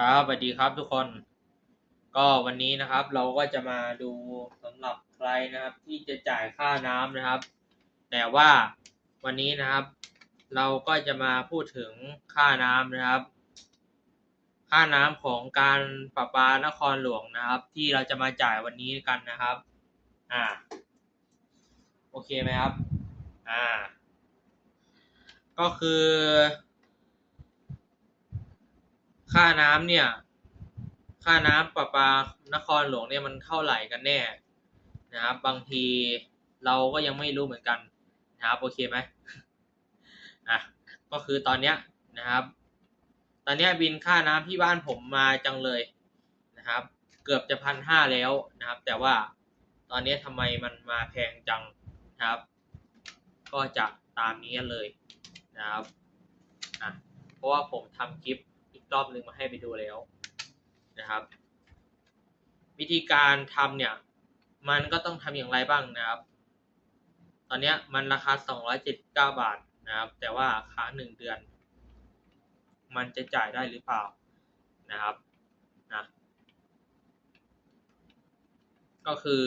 ครับสวัสดีครับทุกคน ก็วันนี้นะครับเราก็จะมาดูสำหรับใครนะครับ ที่จะจ่ายค่าน้ำนะครับ แต่ว่าวันนี้นะครับ เราก็จะมาพูดถึงค่าน้ำนะครับ ค่าน้ำของการประปานครหลวงนะครับ ที่เราจะมาจ่ายวันนี้กันนะครับ อ่า โอเคไหมครับ อ่า ก็คือ ค่าน้ำเนี่ย ค่าน้ำประปานครหลวงเนี่ยมันเท่าไหร่กันแน่นะครับบางทีเราก็ยังไม่รู้เหมือนกันนะครับโอเคไหมอะก็คือตอนเนี้ยนะครับ ตอนเนี้ยบินค่าน้ำที่บ้านผมมาจังเลยนะครับ เกือบจะพันห้าแล้วนะครับ แต่ว่าตอนนี้ทำไมมันมาแพงจังนะครับ ก็จะตามนี้เลยนะครับอะเพราะว่าผมทำคลิป รอบนึงมาให้ไปดูแล้วนะครับ วิธีการทำเนี่ย มันก็ต้องทำอย่างไรบ้างนะครับ ตอนนี้มันราคา 279 บาทนะครับ แต่ว่าค้างหนึ่งเดือน มันจะจ่ายได้หรือเปล่านะครับนะก็คือ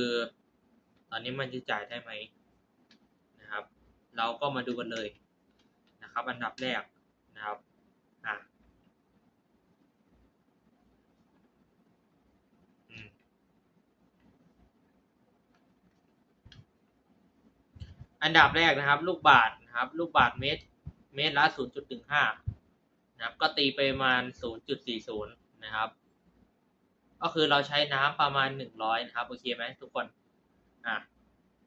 ตอนนี้มันจะจ่ายได้ไหมนะครับ เราก็มาดูกันเลยนะครับ อันดับแรกนะครับอะอืม อันดับแรกนะครับ ลูกบาทนะครับ ลูกบาทเมตร เมตรละ 0.15 นะครับ ก็ตีไปประมาณ 0.40 นะครับ ก็คือเราใช้น้ำประมาณ 100 นะครับโอเคไหมทุกคนอะ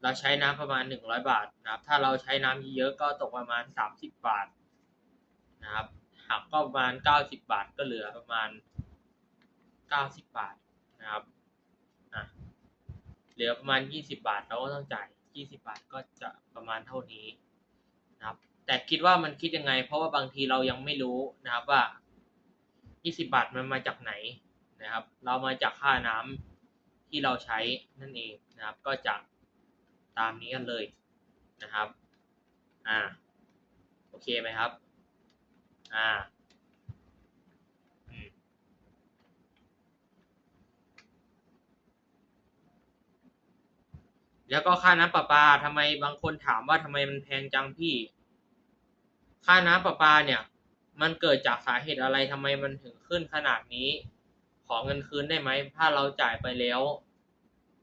เราใช้น้ำประมาณ 100 บาทนะครับ ถ้าเราใช้น้ำเยอะก็ตกประมาณ 30 บาทนะครับหักก็ประมาณ 90 บาทก็เหลือประมาณ 90 บาทนะครับอะเหลือประมาณ 20 บาทเราก็ต้องจ่าย 20บาทก็จะประมาณเท่านี้นะครับ แต่คิดว่ามันคิดยังไง เพราะว่าบางทีเรายังไม่รู้นะครับว่า20บาทมันมาจากไหนนะครับ เรามาจากค่าน้ำที่เราใช้นั่นเองนะครับ ก็จะตามนี้กันเลยนะครับ อ่า โอเคไหมครับ อ่า แล้วก็ค่าน้ำประปาทำไมบางคนถามว่าทำไมมันแพงจังพี่ ค่าน้ำประปาเนี่ย มันเกิดจากสาเหตุอะไรทำไมมันถึงขึ้นขนาดนี้ ขอเงินคืนได้ไหม ถ้าเราจ่ายไปแล้ว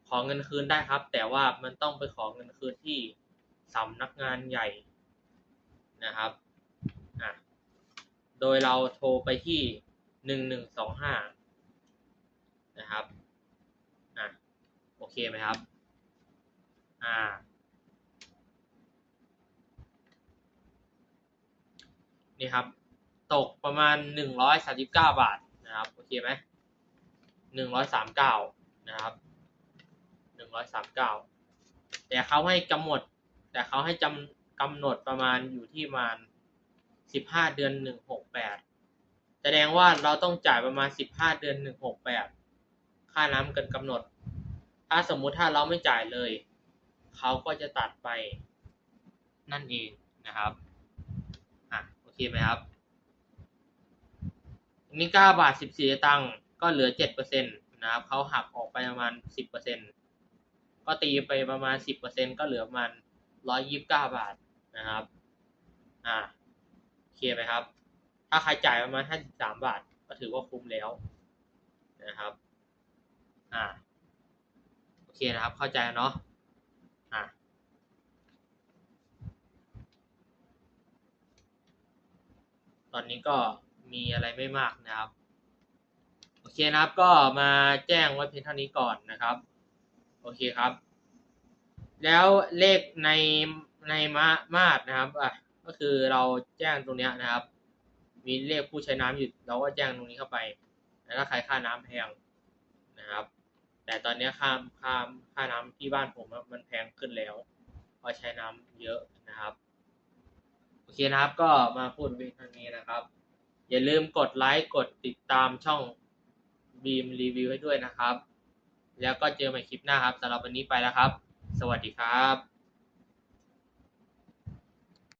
ขอเงินคืนได้ครับ แต่ว่ามันต้องไปขอเงินคืนที่สำนักงานใหญ่นะครับอะโดยเราโทรไปที่หนึ่งหนึ่งสองห้านะครับอะโอเคไหมครับ อ่านี่ครับ ตกประมาณหนึ่งร้อยสาสิบเก้าบาทนะครับ โอเคไหมหนึ่งร้อยสามเก้านะครับหนึ่งร้อยสามเก้าแต่เขาให้กำหนด แต่เขาให้จำกำหนดประมาณอยู่ที่ประมาณสิบห้าเดือนหนึ่งหกแปดแสดงว่าเราต้องจ่ายประมาณสิบห้าเดือนหนึ่งหกแปดค่าน้ำเกินกำหนด ถ้าสมมุติถ้าเราไม่จ่ายเลย เขาก็จะตัดไปนั่นเองนะครับอะโอเคไหมครับนนี้เก้าบาทสิบสี่ตังค์ก็เหลือเจ็ดเปอร์เซ็นตนะครับเขาหักออกไปประมาณสิบเปอร์เซ็นก็ตีไปประมาณสิบเปอร์เซ็นก็เหลือประมาณร้อยยิบเก้าบาทนะครับอ่าโอเคไหมครับ ถ้าใครจ่ายประมาณห้าสิบสามบาท ก็ถือว่าคุ้มแล้วนะครับอ่าโอเคนะครับเข้าใจเนาะ อ่า ต อนนี้ก็มีอะไรไม่มากนะครับ โอเคนะครับก็มาแจ้งไว้เพียงเท่านี้ก่อนนะครับ โอเคครับ แล้วเลขในในมามาดนะครับอะก็คือเราแจ้งตรงนี้นะครับ มีเลขผู้ใช้น้ำอยู่เราก็แจ้งตรงนี้เข้าไปแล้วถ้าใครค่าน้ำแพงนะครับ แต่ตอนนี้ค่าค่าค่าน้ำที่บ้านผมมันแพงขึ้นแล้วเพราะใช้น้ำเยอะนะครับ โอเคนะครับ ก็มาพูดเพียงเท่านี้นะครับ อย่าลืมกดไลค์กดติดตามช่องบีมรีวิวให้ด้วยนะครับ แล้วก็เจอใหม่คลิปหน้าครับสำหรับวันนี้ไปแล้วครับ สวัสดีครับ